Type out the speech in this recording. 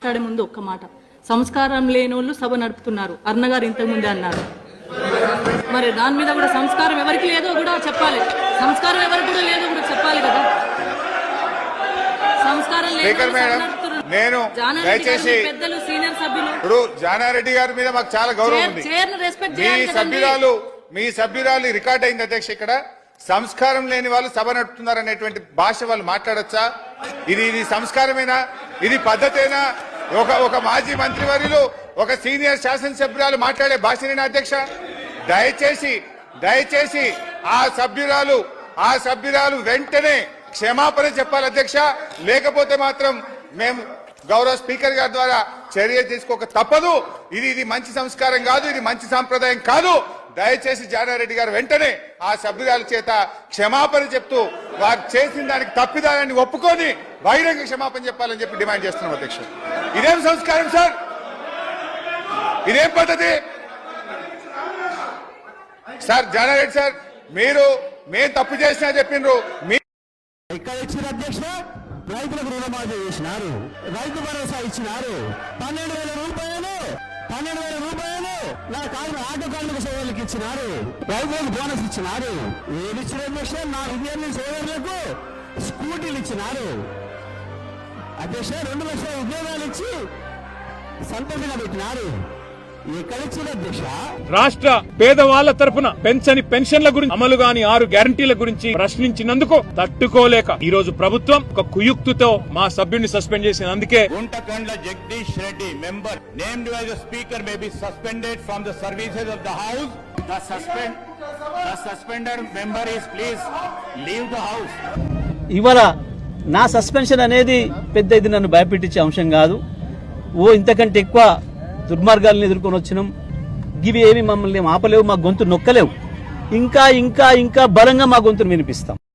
మాట్లాడే ముందు ఒక్క మాట. సంస్కారం లేని వాళ్ళు సభ నడుపుతున్నారు. అర్ణ గారు ఇంతకు ముందే అన్నారు. మరి దాని మీద కూడా సంస్కారం ఎవరికి లేదో కూడా చెప్పాలి. సంస్కారం ఎవరికి కూడా లేదో కూడా చెప్పాలి కదా. సంస్కారం. నేను దయచేసి- పెద్దలు సీనియర్ సభ్యులు. ఇప్పుడు జానారెడ్డి గారి మీద మాకు చాలా గౌరవం ఉంది. మీ. సభ్యురాలు మీ సభ్యురాలు రికార్డ్ అయింది అధ్యక్ష ఇక్కడ. సంస్కారం లేని వాళ్ళు సభ నడుపుతున్నారు అనేటువంటి భాష వాళ్ళు మాట్లాడొచ్చా? ఇది ఇది సంస్కారమేనా? ఇది పద్ధతేనా? ఒక ఒక మాజీ మంత్రివర్యులు ఒక సీనియర్ శాసనసభ్యురాలు మాట్లాడే భాషనేనా అధ్యక్ష. దయచేసి దయచేసి ఆ సభ్యురాలు ఆ సభ్యురాలు వెంటనే క్షమాపణ చెప్పాలి అధ్యక్ష. లేకపోతే మాత్రం మేము గౌరవ స్పీకర్ గారి ద్వారా చర్య తీసుకోక తప్పదు. ఇది ఇది మంచి సంస్కారం కాదు ఇది మంచి సాంప్రదాయం కాదు. దయచేసి జానారెడ్డి గారు వెంటనే ఆ సభ్యురాల చేత క్షమాపణ చెప్తూ వారు చేసిన దానికి తప్పిదాన్ని ఒప్పుకొని బహిరంగ క్షమాపణ చెప్పాలని చెప్పి డిమాండ్ చేస్తున్నాం అధ్యక్షుడు. ఇదేం సంస్కారం సార్? ఇదేం పద్ధతి? సార్ జానారెడ్డి సార్ మీరు మేము తప్పు చేసినా చెప్పిండ్రు మీ ఇక్కడ ఇచ్చిన అధ్యక్ష రైతులకు రుణమాఫీ చేసినారు. రైతు భరోసా ఇచ్చినారు. పన్నెండు పన్నెండు వేల రూపాయలు నా కాదు ఆటో కార్మిక సోదరులకు ఇచ్చినారు? రైతులకు బోనస్ ఇచ్చినారు? ఏది ఇచ్చిన నా విద్యార్థి సోదరులకు స్కూటీలు ఇచ్చినారు. అధ్యక్ష రెండు లక్షల ఉద్యోగాలు ఇచ్చి సంతోషంగా పెట్టినారు. రాష్ట్ర పేదవాళ్ళ తరఫున పెంచని పెన్షన్ల గురించి అమలు కాని ఆరు గ్యారంటీల గురించి ప్రశ్నించినందుకు తట్టుకోలేక ఈ రోజు ప్రభుత్వం ఒక కుయుక్తితో మా సభ్యుని సస్పెండ్ చేసిన అందుకే Guntakandla Jagadish Reddy member. Name speaker may be suspended from the services of the house. The suspend the suspended member is please leave the house. ఇవాళ నా సస్పెన్షన్ అనేది పెద్ద ఇది నన్ను భయపెట్టించే అంశం కాదు. ఓ ఇంతకంటే ఎక్కువ దుర్మార్గాలను ఎదుర్కొని వచ్చినాం. ఇవి ఏమి మమ్మల్ని ఆపలేవు మా గొంతు నొక్కలేవు. ఇంకా ఇంకా ఇంకా బలంగా మా గొంతును వినిపిస్తాం.